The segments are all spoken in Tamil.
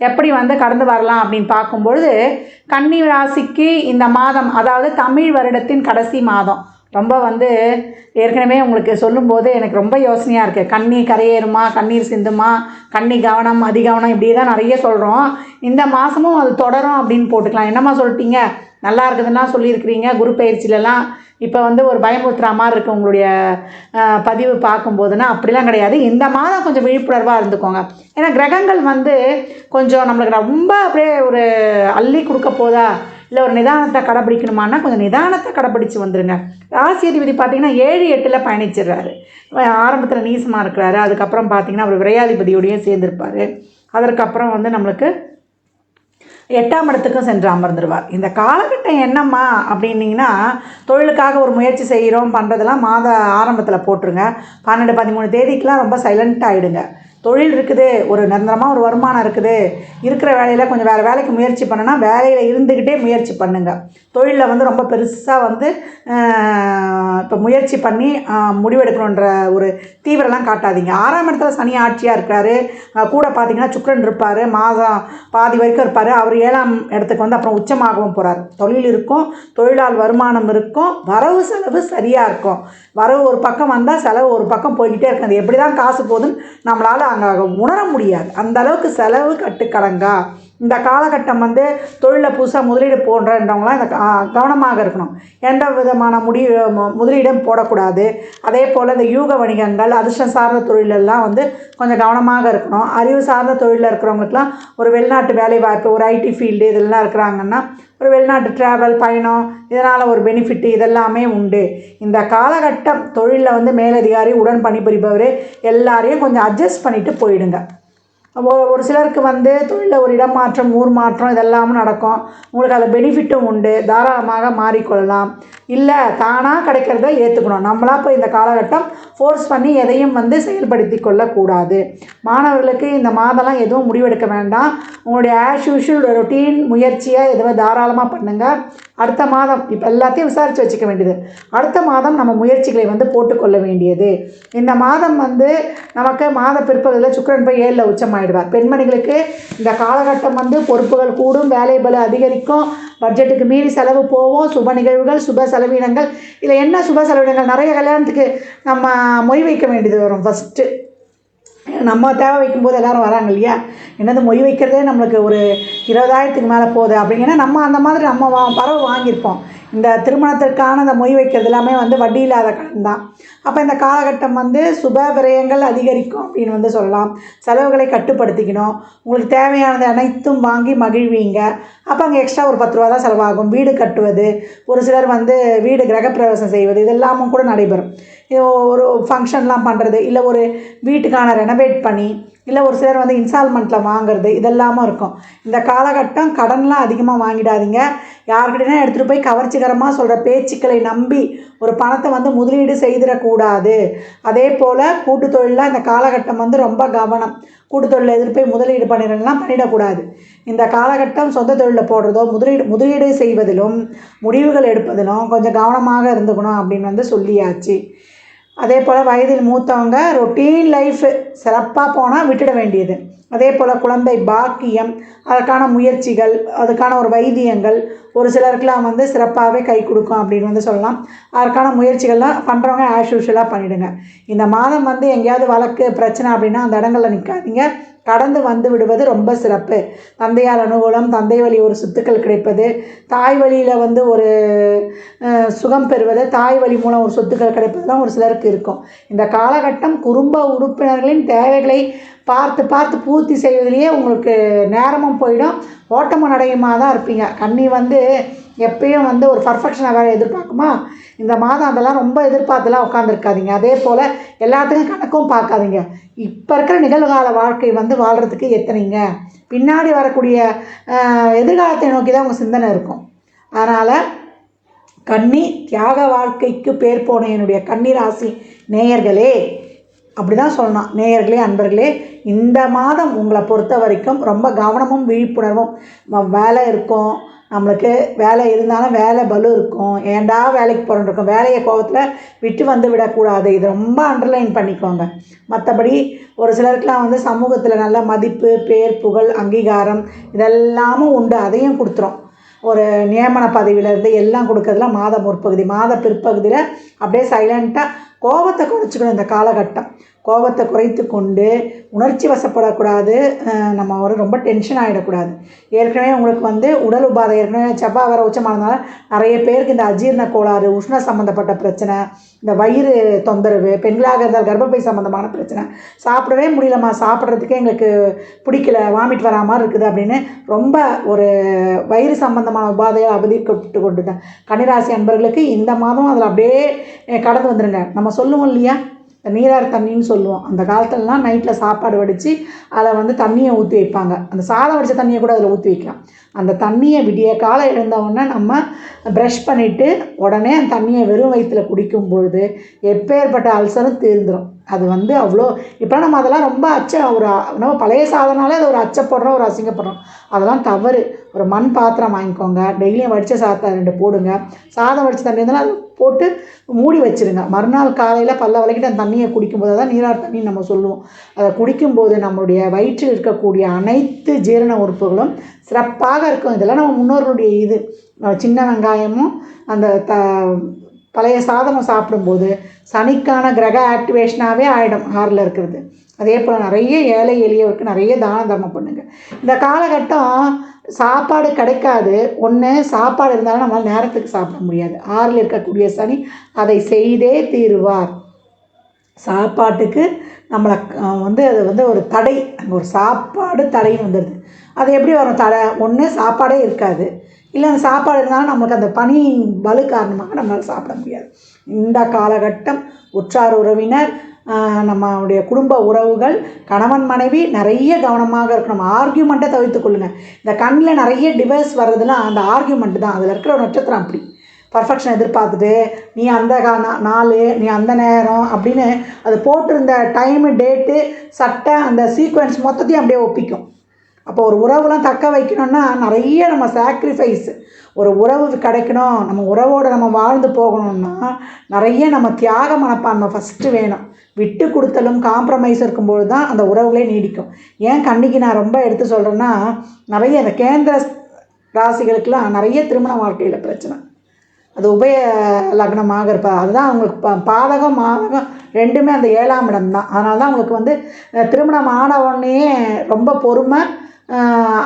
எப்படி வந்து கடந்து வரலாம் அப்படின்னு பார்க்கும்பொழுது கன்னி ராசிக்கு இந்த மாதம் அதாவது தமிழ் வருடத்தின் கடைசி மாதம் ரொம்ப வந்து ஏற்கனவே உங்களுக்கு சொல்லும்போது எனக்கு ரொம்ப யோசனையாக இருக்குது கண்ணி கரையேறுமா கண்ணீர் சிந்துமா கண்ணி கவனம் அதிகவனம் இப்படி தான் நிறைய சொல்கிறோம் இந்த மாதமும் அது தொடரும் அப்படின்னு போட்டுக்கலாம். என்னம்மா சொல்லிட்டீங்க? நல்லா இருக்குதுன்னா சொல்லியிருக்கிறீங்க. குரு பயிற்சியிலலாம் இப்போ வந்து ஒரு பயமுறுத்துகிற மாதிரி இருக்குது உங்களுடைய பதிவு பார்க்கும்போதுன்னா. அப்படிலாம் கிடையாது. இந்த மாதம் கொஞ்சம் விழிப்புணர்வாக இருந்துக்கோங்க. ஏன்னா கிரகங்கள் வந்து கொஞ்சம் நம்மளுக்கு ரொம்ப அப்படியே ஒரு அள்ளி கொடுக்க போதா? இல்லை ஒரு நிதானத்தை கடைப்பிடிக்கணுமான்னா கொஞ்சம் நிதானத்தை கடைப்பிடிச்சு வந்துருங்க. ராசி அதிபதி பார்த்தீங்கன்னா ஏழு எட்டில் பயணிச்சிடுறாரு. ஆரம்பத்தில் நீசமாக இருக்கிறாரு. அதுக்கப்புறம் பார்த்தீங்கன்னா அவர் விரையாதிபதியோடையும் சேர்ந்துருப்பார். அதற்கப்புறம் வந்து நம்மளுக்கு எட்டாம் இடத்துக்கும் சென்று அமர்ந்துருவார். இந்த காலகட்டம் என்னம்மா அப்படின்னீங்கன்னா தொழிலுக்காக ஒரு முயற்சி செய்கிறோம் பண்ணுறதெல்லாம் மாத ஆரம்பத்தில் போட்டுருங்க. பன்னெண்டு பதிமூணு தேதிக்கெலாம் ரொம்ப சைலண்ட் ஆகிடுங்க தொழில் இருக்குது ஒரு நிரந்தரமாக ஒரு வருமானம் இருக்குது. இருக்கிற வேலையில் கொஞ்சம் வேறு வேலைக்கு முயற்சி பண்ணுனா வேலையில் இருந்துக்கிட்டே முயற்சி பண்ணுங்கள் தொழிலில் வந்து ரொம்ப பெருசாக வந்து இப்போ முயற்சி பண்ணி முடிவெடுக்கணுன்ற ஒரு தீவிரம்லாம் காட்டாதீங்க. ஆறாம் இடத்துல சனி ஆட்சியாக இருக்காரு கூட பார்த்தீங்கன்னா சுக்ரன் இருப்பார். மாதம் பாதி வரைக்கும் இருப்பார். அவர் ஏழாம் இடத்துக்கு வந்து அப்புறம் உச்சமாகவும் போகிறார் தொழில் இருக்கும் தொழிலால் வருமானம் இருக்கும். வரவு செலவு சரியாக இருக்கும். வரவு ஒரு பக்கம் வந்தால் செலவு ஒரு பக்கம் போய்கிட்டே இருக்கும். அது எப்படி தான் காசு போகுதுன்னு நம்மளால் அங்கே உணர முடியாது. அந்த அளவுக்கு செலவு கட்டுக்கடங்கா. இந்த காலகட்டம் வந்து தொழிலில் புதுசாக முதலீடு போடுறன்றவங்களாம் இந்த கவனமாக இருக்கணும். எந்த விதமான முடி முதலீடும் போடக்கூடாது. அதே போல் இந்த யூக வணிகங்கள் அதிர்ஷ்டம் சார்ந்த தொழிலெல்லாம் வந்து கொஞ்சம் கவனமாக இருக்கணும். அறிவு சார்ந்த தொழிலில் இருக்கிறவங்களுக்குலாம் ஒரு வெளிநாட்டு வேலை வாய்ப்பு ஒரு ஐடி ஃபீல்டு இதெல்லாம் இருக்கிறாங்கன்னா ஒரு வெளிநாட்டு ட்ராவல் பயணம் இதனால் ஒரு பெனிஃபிட்டு இதெல்லாமே உண்டு. இந்த காலகட்டம் தொழிலில் வந்து மேலதிகாரி உடன் பணிபுரிபவர் எல்லாரையும் கொஞ்சம் அட்ஜஸ்ட் பண்ணிவிட்டு போயிடுங்க. ஒரு சிலருக்கு வந்து தொழிலில் ஒரு இடம் மாற்றம் ஊர் மாற்றம் இதெல்லாமும் நடக்கும். உங்களுக்கு அதில் பெனிஃபிட்டும் உண்டு. தாராளமாக மாறிக்கொள்ளலாம். இல்லை தானாக கிடைக்கிறத ஏற்றுக்கணும் நம்மளாக போய் இந்த காலகட்டம் ஃபோர்ஸ் பண்ணி எதையும் வந்து செயல்படுத்தி கொள்ளக்கூடாது. மாணவர்களுக்கு இந்த மாதம்லாம் எதுவும் முடிவெடுக்க வேண்டாம். உங்களுடைய ஆஸ் யூஷுவல் ரொட்டீன் முயற்சியை எதுவும் தாராளமாக பண்ணுங்கள் அடுத்த மாதம் இப்போ எல்லாத்தையும் விசாரித்து வச்சுக்க வேண்டியது. அடுத்த மாதம் நம்ம முயற்சிகளை வந்து போட்டுக்கொள்ள வேண்டியது. இந்த மாதம் வந்து நமக்கு மாத பிற்பகுதியில் சுக்கிரன் போய் ஏழில் உச்சமாயிடுவார். பெண்மணிகளுக்கு இந்த காலகட்டம் வந்து பொறுப்புகள் கூடும் வேலை பல அதிகரிக்கும் பட்ஜெட்டுக்கு மீறி செலவு போவோம் சுப நிகழ்வுகள் சுப செலவினங்கள். இதில் என்ன சுப செலவினங்கள்? நிறைய கல்யாணத்துக்கு நம்ம மொய் வைக்க வேண்டியது வரும் ஃபஸ்ட்டு நம்ம தேவை வைக்கும்போது எல்லோரும் வராங்க இல்லையா? என்னது மொய் வைக்கிறதே நம்மளுக்கு ஒரு இருபதாயிரத்துக்கு மேலே போகுது அப்படிங்கன்னா நம்ம அந்த மாதிரி நம்ம வா பறவை வாங்கியிருப்போம். இந்த திருமணத்திற்கான இந்த மொய் வைக்கிறது எல்லாமே வந்து வட்டி இல்லாத கடன் தான். அப்போ இந்த காலகட்டம் வந்து சுப விரயங்கள் அதிகரிக்கும் அப்படின்னு வந்து சொல்லலாம். செலவுகளை கட்டுப்படுத்திக்கணும். உங்களுக்கு தேவையானது அனைத்தும் வாங்கி மகிழ்வீங்க. அப்போ அங்கே எக்ஸ்ட்ரா ஒரு பத்து ரூபா தான் செலவாகும். வீடு கட்டுவது ஒரு சிலர் வந்து வீடு கிரகப்பிரவேசம் செய்வது இதெல்லாமும் கூட நடைபெறும். ஒரு ஃபங்க்ஷன்லாம் பண்ணுறது இல்லை ஒரு வீட்டுக்கான ரெனோவேட் பண்ணி இல்லை ஒரு சிலர் வந்து இன்ஸ்டால்மெண்ட்டில் வாங்குறது இதெல்லாமும் இருக்கும். இந்த காலகட்டம் கடன்லாம் அதிகமாக வாங்கிடாதீங்க. யார்கிட்டனா எடுத்துகிட்டு போய் கவர்ச்சிகரமாக சொல்கிற பேச்சுக்களை நம்பி ஒரு பணத்தை வந்து முதலீடு செய்திடக்கூடாது. அதே போல் கூட்டு இந்த காலகட்டம் வந்து ரொம்ப கவனம். கூட்டு தொழிலில் எதிர்த்து போய் முதலீடு பண்ணிடலாம் பண்ணிடக்கூடாது. இந்த காலகட்டம் சொந்த தொழிலில் போடுறதோ முதலீடு முதலீடு செய்வதிலும் முடிவுகள் எடுப்பதிலும் கொஞ்சம் கவனமாக இருந்துக்கணும் அப்படின்னு வந்து சொல்லியாச்சு. அதே போல் வயதில் மூத்தவங்க ரொட்டீன் லைஃபு சிறப்பாக போனால் விட்டுட வேண்டியது. அதே போல் குழந்தை பாக்கியம் அதற்கான முயற்சிகள் அதுக்கான ஒரு வைத்தியங்கள் ஒரு சிலருக்குலாம் வந்து சிறப்பாகவே கை கொடுக்கும் அப்படின்னு வந்து சொல்லலாம். அதற்கான முயற்சிகள்லாம் பண்ணுறவங்க ஆஸ் யூஷுவலாக பண்ணிவிடுங்க இந்த மாதம் வந்து எங்கேயாவது வழக்கு பிரச்சனை அப்படின்னா அந்த இடங்களில் நிற்காதீங்க கடந்து வந்து விடுவது ரொம்ப சிறப்பு. தந்தையார் அனுகூலம் தந்தை வழி ஒரு சொத்துக்கள் கிடைப்பது தாய் வழியில் வந்து ஒரு சுகம் பெறுவது தாய் வழி மூலம் ஒரு சொத்துக்கள் கிடைப்பதுலாம் ஒரு சிலருக்கு இருக்கும். இந்த காலகட்டம் குடும்ப உறுப்பினர்களின் தேவைகளை பார்த்து பார்த்து பூர்த்தி செய்வதிலேயே உங்களுக்கு நேரமும் போயிடும். ஓட்டமும் நடையுமா தான் இருப்பீங்க. கண்ணி வந்து எப்பயும் வந்து ஒரு பர்ஃபெக்ஷனாக வேறு எதிர்பார்க்குமா? இந்த மாதம் அதெல்லாம் ரொம்ப எதிர்பார்த்துலாம் உட்காந்துருக்காதீங்க அதே போல் எல்லாத்துக்கும் கணக்கும் பார்க்காதீங்க. இப்போ இருக்கிற நிகழ்கால வாழ்க்கை வந்து வாழ்கிறதுக்கு எத்தனைங்க. பின்னாடி வரக்கூடிய எதிர்காலத்தை நோக்கி தான் உங்கள் சிந்தனை இருக்கும். அதனால் கண்ணி தியாக வாழ்க்கைக்கு பேர் போன என்னுடைய கன்னிராசி நேயர்களே அப்படி தான் சொல்லணும். நேயர்களே அன்பர்களே இந்த மாதம் உங்களை பொறுத்த வரைக்கும் ரொம்ப கவனமும் விழிப்புணர்வும். வேலை இருக்கும். நம்மளுக்கு வேலை இருந்தாலும் வேலை பலு இருக்கும். ஏன்டா வேலைக்கு போகிறோம் இருக்கும் வேலையை கோபத்தில் விட்டு வந்து விடக்கூடாது. இது ரொம்ப அண்டர்லைன் பண்ணிக்கோங்க. மற்றபடி ஒரு சிலருக்குலாம் வந்து சமூகத்தில் நல்ல மதிப்பு பேர் புகழ் அங்கீகாரம் இதெல்லாமும் உண்டு. அதையும் கொடுத்துரும். ஒரு நியமன பதவியிலேருந்து எல்லாம் கொடுக்கறதுலாம் மாத முற்பகுதி மாத பிற்பகுதியில் அப்படியே சைலண்ட்டாக கோபத்தை குறைச்சிக்கணும் இந்த காலகட்டம். கோபத்தை குறைத்து கொண்டு உணர்ச்சி வசப்படக்கூடாது நம்ம ஒரு ரொம்ப டென்ஷன் ஆகிடக்கூடாது ஏற்கனவே உங்களுக்கு வந்து உடல் உபாதை ஏற்கனவே செவ்வாய் வர உச்சமானதுனால நிறைய பேருக்கு இந்த அஜீர்ண கோளாறு உஷ்ண சம்மந்தப்பட்ட பிரச்சனை இந்த வயிறு தொந்தரவு பெண்களாக இருந்தால் கர்ப்பப்பை சம்மந்தமான பிரச்சனை சாப்பிடவே முடியலம்மா சாப்பிட்றதுக்கே எங்களுக்கு பிடிக்கல வாமிட் வரா மாதிரி இருக்குது அப்படின்னு ரொம்ப ஒரு வயிறு சம்மந்தமான உபாதையை அவதிக்கப்பட்டு கொண்டு தான் கன்னிராசி அன்பர்களுக்கு இந்த மாதம் அதில் அப்படியே கடந்து வந்துடுங்க நம்ம சொல்லுவோம் இல்லையா? நீரார் தண்ணின்னு சொல்லுவோம். அந்த காலத்துலலாம் நைட்டில் சாப்பாடு வடித்து அதில் வந்து தண்ணியை ஊற்றி வைப்பாங்க. அந்த சாதம் வடித்த தண்ணியை கூட அதில் ஊற்றி வைக்கலாம். அந்த தண்ணியை விடிய காலம் எழுந்தவுடனே நம்ம ப்ரஷ் பண்ணிவிட்டு உடனே அந்த தண்ணியை வெறும் வயிற்றில் குடிக்கும் பொழுது எப்பேற்பட்ட அல்சரும் தீர்ந்துடும் அது வந்து அவ்வளோ இப்போ நம்ம அதெல்லாம் ரொம்ப அச்ச ஒரு நம்ம பழைய சாதனாலே அது ஒரு அச்சப்படுறோம் ஒரு அசிங்கப்படுறோம் அதெல்லாம் தவறு. ஒரு மண் பாத்திரம் வாங்கிக்கோங்க. டெய்லியும் வடித்த சாதத்தை ரெண்டு போடுங்க. சாதம் வடித்த தண்ணி இருந்தாலும் அது போட்டு மூடி வச்சுருங்க. மறுநாள் காலையில் பல்ல விளக்கிட்டு அந்த தண்ணியை குடிக்கும்போது தான் நீரார் தண்ணி நம்ம சொல்லுவோம். அதை குடிக்கும்போது நம்மளுடைய வயிற்றில் இருக்கக்கூடிய அனைத்து ஜீரண உறுப்புகளும் சிறப்பாக இருக்கும். இதெல்லாம் நம்ம முன்னோர்களுடைய இது. சின்ன வெங்காயமும் அந்த த பழைய சாதமும் சாப்பிடும்போது சனிக்கான கிரக ஆக்டிவேஷனாகவே ஆகிடும் ஆறில் இருக்கிறது. அதே போல் நிறைய ஏழை எளியவருக்கு நிறைய தான தர்மம் பண்ணுங்கள் இந்த காலகட்டம் சாப்பாடு கிடைக்காது. ஒன்று சாப்பாடு இருந்தாலும் நம்மளால் நேரத்துக்கு சாப்பிட முடியாது. ஆறில் இருக்கக்கூடிய சனி அதை செய்தே தீருவார். சாப்பாட்டுக்கு நம்மளை வந்து அது வந்து ஒரு தடை. அங்கே ஒரு சாப்பாடு தடைன்னு வந்துடுது அது எப்படி வரும்? தடை ஒன்று சாப்பாடே இருக்காது. இல்லை அந்த சாப்பாடு இருந்தாலும் நம்மளுக்கு அந்த பனி பலு காரணமாக நம்மளால் சாப்பிட முடியாது. இந்த காலகட்டம் உற்றார் உறவினர் நம்மளுடைய குடும்ப உறவுகள் கணவன் மனைவி நிறைய கவனமாக இருக்கணும். ஆர்கியூமெண்ட்டை தவிர்த்து கொள்ளுங்கள் இந்த கண்ணில் நிறைய டிவைஸ் வர்றதுலாம் அந்த ஆர்கியூமெண்ட் தான். அதில் இருக்கிற ஒரு நட்சத்திரம் அப்படி. பர்ஃபெக்ஷன் எதிர்பார்த்துட்டு நீ அந்த கா நாள் நீ அந்த நேரம் அப்படின்னு அது போட்டிருந்த டைமு டேட்டு சட்டை அந்த சீக்வன்ஸ் மொத்தத்தையும் அப்படியே ஒப்பிக்கும். அப்போ ஒரு உறவுலாம் தக்க வைக்கணும்னா நிறைய நம்ம சாக்ரிஃபைஸ் ஒரு உறவு கிடைக்கணும். நம்ம உறவோடு நம்ம வாழ்ந்து போகணும்னா நிறைய நம்ம தியாக மனப்பான்மை ஃபஸ்ட்டு வேணும். விட்டு கொடுத்தலும் காம்ப்ரமைஸ் இருக்கும்போது தான் அந்த உறவுகளே நீடிக்கும். ஏன் கண்ணிக்கு நான் ரொம்ப எடுத்து சொல்கிறேன்னா நிறைய அந்த கேந்திர ராசிகளுக்கெல்லாம் நிறைய திருமண வாழ்க்கையில் பிரச்சனை. அது உபய லக்னமாக இருப்பா. அதுதான் அவங்களுக்கு பா பாதகம் மாதகம் ரெண்டுமே அந்த ஏழாம் இடம் தான் அதனால தான் அவங்களுக்கு வந்து திருமணம் ஆன ரொம்ப பொறுமை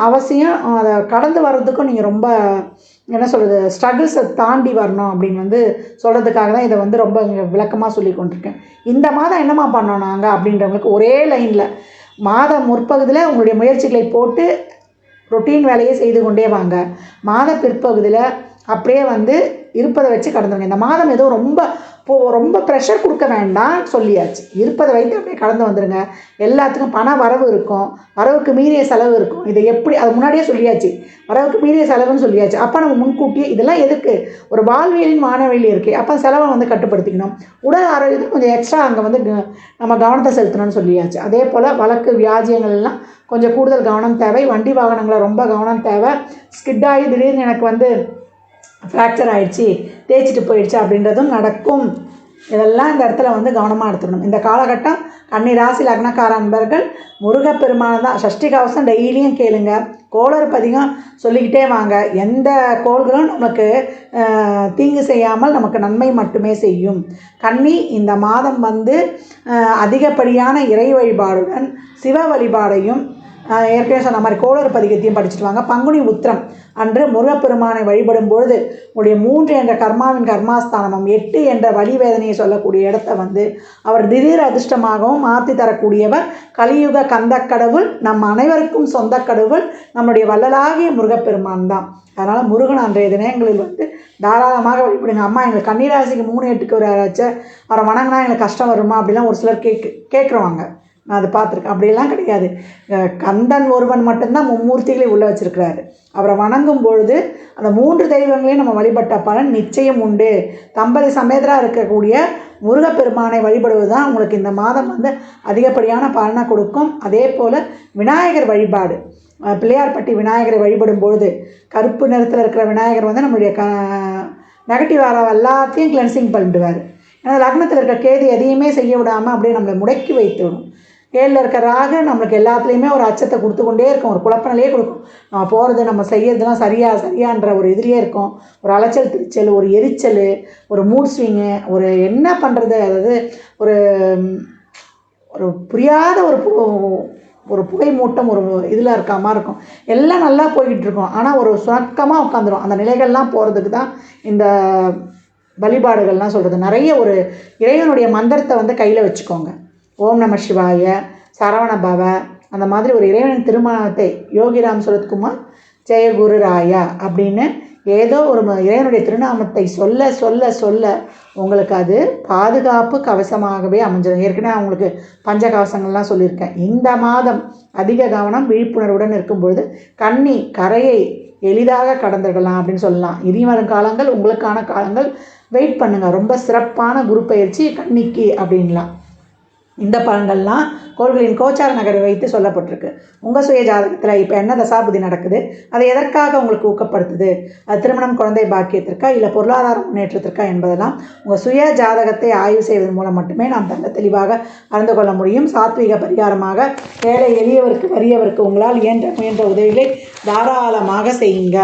அவசியம். அதை கடந்து வர்றதுக்கும் நீங்கள் ரொம்ப என்ன சொல்கிறது ஸ்ட்ரகிள்ஸை தாண்டி வரணும் அப்படின்னு வந்து சொல்கிறதுக்காக தான் இதை வந்து ரொம்ப விளக்கமாக சொல்லி கொண்டிருக்கேன். இந்த மாதம் என்னம்மா பண்ணோம் நாங்கள் அப்படின்றவங்களுக்கு ஒரே லைனில் மாத முற்பகுதியில் உங்களுடைய முயற்சிகளை போட்டு ரொட்டீன் வேலையை செய்து கொண்டே வாங்க. மாத பிற்பகுதியில் அப்படியே வந்து இருப்பதை வச்சு கடந்துருங்க. இந்த மாதம் ஏதோ ரொம்ப இப்போது ரொம்ப ப்ரெஷர் கொடுக்க வேண்டாம் சொல்லியாச்சு. இருப்பதை வைத்து அப்படியே கடந்து வந்துடுங்க எல்லாத்துக்கும் பண வரவு இருக்கும். வரவுக்கு மீறிய செலவு இருக்கும். இதை எப்படி அது முன்னாடியே சொல்லியாச்சு. வரவுக்கு மீறிய செலவுன்னு சொல்லியாச்சு. அப்போ நம்ம முன்கூட்டியே இதெல்லாம் எதுக்கு? ஒரு வாழ்வியலின் வானவெளி இருக்குது அப்போ செலவை வந்து கட்டுப்படுத்திக்கணும். உடல் ஆரோக்கியத்துக்கு கொஞ்சம் எக்ஸ்ட்ரா அங்கே வந்து க- நம்ம கவனத்தை செலுத்தணும்னு சொல்லியாச்சு. அதே போல் வழக்கு வியாஜியங்கள் எல்லாம் கொஞ்சம் கூடுதல் கவனம் தேவை. வண்டி வாகனங்களை ரொம்ப கவனம் தேவை. ஸ்கிட் ஆகி திடீர்னு எனக்கு வந்து ஃப்ராக்சர் ஆகிடுச்சி தேய்ச்சிட்டு போயிடுச்சு அப்படின்றதும் நடக்கும். இதெல்லாம் இந்த இடத்துல வந்து கவனமாக எடுத்துக்கணும். இந்த காலகட்டம் கன்னி ராசி லக்னக்கார அன்பர்கள் முருகப்பெருமானை தான் சஷ்டி கவசம் டெய்லியும் கேளுங்க. கோளறு பதிகம் சொல்லிக்கிட்டே வாங்க. எந்த கோள்களும் நமக்கு தீங்கு செய்யாமல் நமக்கு நன்மை மட்டுமே செய்யும். கன்னி இந்த மாதம் வந்து அதிகப்படியான இறை வழிபாடுடன் சிவ வழிபாடையும் ஏற்கனவே சொன்ன மாதிரி கோளர் பதிகத்தையும் படிச்சுட்டு வாங்க. பங்குனி உத்திரம். அன்று முருகப்பெருமானை வழிபடும் பொழுது உங்களுடைய மூன்று என்ற கர்மாவின் கர்மாஸ்தானமும் எட்டு என்ற வழி வேதனையை சொல்லக்கூடிய இடத்த வந்து அவர் திடீர் அதிர்ஷ்டமாகவும் மாற்றி தரக்கூடியவர் கலியுக கந்த கடவுள் நம் அனைவருக்கும் சொந்த கடவுள் நம்முடைய வள்ளலாகிய முருகப்பெருமான் தான். அதனால் முருகன் அன்றைய தினங்களில் வந்து தாராளமாக வழிபடுங்க. அம்மா எங்களுக்கு கன்னிராசிக்கு மூணு எட்டுக்கு ஒரு யாராச்சும் அவரை வணங்கினா எங்களுக்கு கஷ்டம் வருமா அப்படிலாம் ஒரு சிலர் கேக்கு கேட்குறவாங்க. நான் அதை பார்த்துருக்கேன். அப்படியெல்லாம் கிடையாது. கந்தன் ஒருவன் மட்டும்தான் மும்மூர்த்திகளை உள்ளே வச்சுருக்கிறாரு. அவரை வணங்கும் பொழுது அந்த மூன்று தெய்வங்களையும் நம்ம வழிபட்ட பலன் நிச்சயம் உண்டு. தம்பதி சமேதராக இருக்கக்கூடிய முருகப்பெருமானை வழிபடுவது தான் உங்களுக்கு இந்த மாதம் வந்து அதிகப்படியான பலனை கொடுக்கும். அதே போல் விநாயகர் வழிபாடு. பிள்ளையார்பட்டி விநாயகரை வழிபடும் பொழுது கருப்பு நிறத்தில் இருக்கிற விநாயகர் வந்து நம்மளுடைய க நெகட்டிவ் வர எல்லாத்தையும் கிளென்சிங் பண்ணிடுவார். ஏன்னா லக்னத்தில் இருக்க கேது எதையுமே செய்ய விடாமல் அப்படியே நம்மளை முடக்கி வைத்துவிடும். ஏழில் இருக்க ராகு நம்மளுக்கு எல்லாத்துலேயுமே ஒரு அச்சத்தை கொடுத்து கொண்டே இருக்கும் ஒரு குழப்பநிலையே கொடுக்கும். நம்ம போகிறது நம்ம செய்யறதுலாம் சரியா சரியான்ற ஒரு இதுலேயே இருக்கும். ஒரு அலைச்சல் திருச்சல் ஒரு எரிச்சல் ஒரு மூட் ஸ்விங்கு ஒரு என்ன பண்ணுறது அதாவது ஒரு ஒரு புரியாத ஒரு பு- ஒரு புகை மூட்டம் ஒரு இதில் இருக்க மாதிரி இருக்கும். எல்லாம் நல்லா போய்கிட்டு இருக்கும். ஆனால் ஒரு சுணக்கமாக உட்காந்துரும். அந்த நிலைகள்லாம் போகிறதுக்கு தான் இந்த வழிபாடுகள்லாம் சொல்கிறது நிறைய ஒரு இறைவனுடைய மந்திரத்தை வந்து கையில் வச்சுக்கோங்க. ஓம் நம சிவாய சரவண பவ அந்த மாதிரி ஒரு இறைவனின் திருமணத்தை யோகிராம் சுரத்குமார் ஜெயகுரு ராயா அப்படின்னு ஏதோ ஒரு ம- இறைவனுடைய திருநாமத்தை சொல்ல சொல்ல சொல்ல உங்களுக்கு அது பாதுகாப்பு கவசமாகவே அமைஞ்சிடும் ஏற்கனவே அவங்களுக்கு பஞ்ச கவசங்கள்லாம் சொல்லியிருக்கேன். இந்த மாதம் அதிக கவனம் விழிப்புணர்வுடன் இருக்கும்பொழுது கண்ணி கன்னி கரையை எளிதாக கடந்துடலாம் அப்படின்னு சொல்லலாம். இனி வரும் காலங்கள் உங்களுக்கான காலங்கள் வெயிட் பண்ணுங்கள் ரொம்ப சிறப்பான குரு பயிற்சி கன்னிக்கு அப்படின்லாம். இந்த பலன்கள்லாம் கோள்களின் கோச்சார நகரை வைத்து சொல்லப்பட்டிருக்கு. உங்கள் சுய ஜாதகத்தில் இப்போ என்ன தசாபுதி நடக்குது? அதை எதற்காக உங்களுக்கு ஊக்கப்படுத்துது? அது திருமணம் குழந்தை பாக்கியத்திற்கா இல்லை பொருளாதார முன்னேற்றத்திற்கா என்பதெல்லாம் உங்கள் சுய ஜாதகத்தை ஆய்வு செய்வதன் மூலம் மட்டுமே நாம் தங்க தெளிவாக அறிந்து கொள்ள முடியும். சாத்வீக பரிகாரமாக ஏழை எளியவருக்கு வறியவருக்கு உங்களால் இயன்ற முயன்ற உதவிகளை தாராளமாக செய்யுங்க.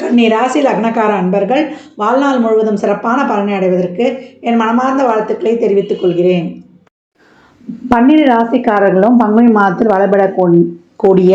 கன்னி ராசி லக்னக்கார அன்பர்கள் வாழ்நாள் முழுவதும் சிறப்பான பலனை அடைவதற்கு என் மனமார்ந்த வாழ்த்துக்களை தெரிவித்துக் கொள்கிறேன். பன்னிரு ராசிக்காரர்களும் பங்குனி மாதத்தில் வளபடக்கூடிய கூடிய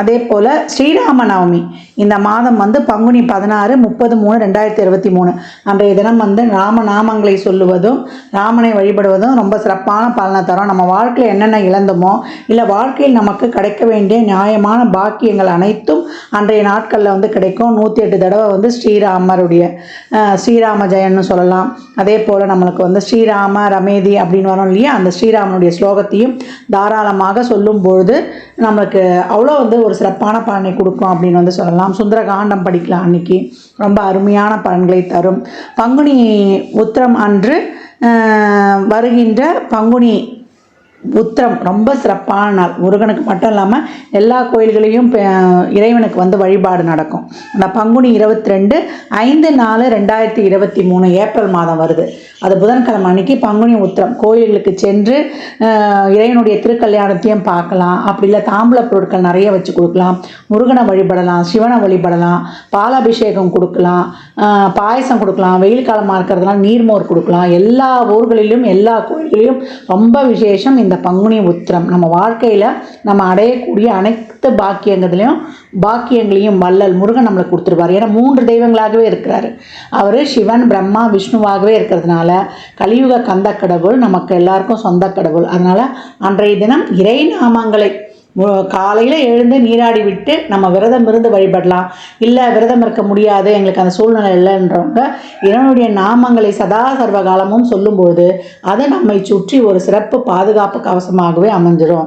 அதே போல் ஸ்ரீராம நவமி இந்த மாதம் வந்து பங்குனி பதினாறு முப்பது மூணு ரெண்டாயிரத்தி இருபத்தி மூணு. அன்றைய தினம் வந்து ராம நாமங்களை சொல்லுவதும் ராமனை வழிபடுவதும் ரொம்ப சிறப்பான பலனை தரும். நம்ம வாழ்க்கையில் என்னென்ன இழந்தோமோ இல்லை வாழ்க்கையில் நமக்கு கிடைக்க வேண்டிய நியாயமான பாக்கியங்கள் அனைத்தும் அன்றைய நாட்களில் வந்து கிடைக்கும். நூற்றி எட்டு தடவை வந்து ஸ்ரீராமருடைய ஸ்ரீராம ஜெயன்னு சொல்லலாம். அதே போல் நம்மளுக்கு வந்து ஸ்ரீராம ரமேதி அப்படின்னு வரோம் இல்லையா? அந்த ஸ்ரீராமனுடைய ஸ்லோகத்தையும் தாராளமாக சொல்லும் பொழுது நம்மளுக்கு அவ்வளோ வந்து ஒரு சிறப்பான பலனை கொடுக்கும் அப்படின்னு வந்து சொல்லலாம். சுந்தர காண்டம் படிக்கலாம் அன்னைக்கு. ரொம்ப அருமையான பலன்களை தரும். பங்குனி உத்திரம் அன்று வருகின்ற பங்குனி உத்திரம் ரொம்ப சிறப்பான நாள். முருகனுக்கு மட்டும் இல்லாமல் எல்லா கோயில்களையும் இறைவனுக்கு வந்து வழிபாடு நடக்கும். அந்த பங்குனி இருபத்தி ரெண்டு ஐந்து நாலு ரெண்டாயிரத்தி இருபத்தி மூணு ஏப்ரல் மாதம் வருது. அது புதன்கிழமை அன்னைக்கு பங்குனி உத்திரம். கோயில்களுக்கு சென்று இறைவனுடைய திருக்கல்யாணத்தையும் பார்க்கலாம். அப்படி இல்லை தாம்பூல பொருட்கள் நிறைய வச்சு கொடுக்கலாம். முருகனை வழிபடலாம் சிவனை வழிபடலாம் பாலாபிஷேகம் கொடுக்கலாம் பாயசம் கொடுக்கலாம் வெயில் காலமாக இருக்கிறதுலாம் நீர்மோர் கொடுக்கலாம். எல்லா ஊர்களிலும் எல்லா கோயில்களிலும் ரொம்ப விசேஷம் இந்த பங்குனி உத்திரம். நம்ம வாழ்க்கையில் நம்ம அடையக்கூடிய அனைத்து பாக்கியங்களையும் பாக்கியங்களையும் வள்ளல் முருகன் நம்மளுக்கு கொடுத்துருவார் ஏன்னா மூன்று தெய்வங்களாகவே இருக்கிறாரு. அவர் சிவன் பிரம்மா விஷ்ணுவாகவே இருக்கிறதுனால கலியுக கந்த கடவுள் நமக்கு எல்லாருக்கும் சொந்த கடவுள் அதனால் அன்றைய தினம் இறை நாமங்களை காலையில் எழுந்து நீராடி விட்டு நம்ம விரதம் இருந்து வழிபடலாம். இல்லை விரதம் இருக்க முடியாது எங்களுக்கு அந்த சூழ்நிலை இல்லைன்றவங்க இறைவனுடைய நாமங்களை சதா சர்வ காலமும் சொல்லும்போது அது நம்மை சுற்றி ஒரு சிறப்பு பாதுகாப்பு கவசமாகவே அமைஞ்சிடும்